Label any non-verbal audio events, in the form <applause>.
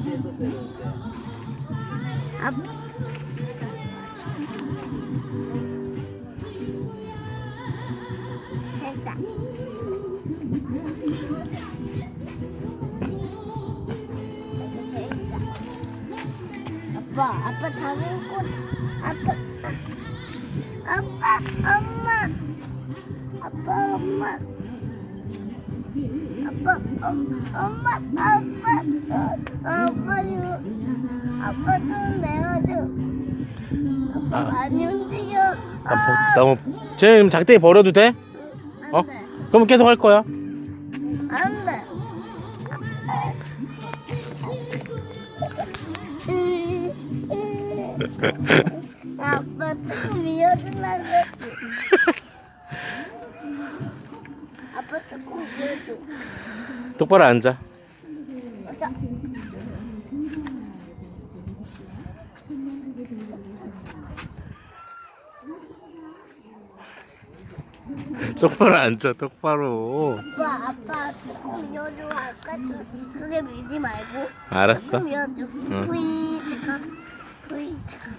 다시 했었어야 되는데. 아빠. 됐다. 아빠, 아빠 작은 꽃, 아빠, 아빠, 엄마, 아빠, 엄마, 아빠, 엄, 엄마, 아빠, 아빠 줘, 아빠 좀 내어줘. 아빠 아. 많이 움직여. 나, 버, 나 뭐, 쟤 작대기 버려도 돼? 안 어? 돼, 그럼 계속 할 거야. 안 돼. <laughs> 아빠 조금 밀어주려고 했지. 아빠. 똑바로 앉아. 자. 똑바로 앉아, 똑바로. 아빠, 아빠 밀어줘 할까? 좀 크게 밀지 말고. 알았어. 밀어줘. 응. 브이 잠깐. 브이 잠깐.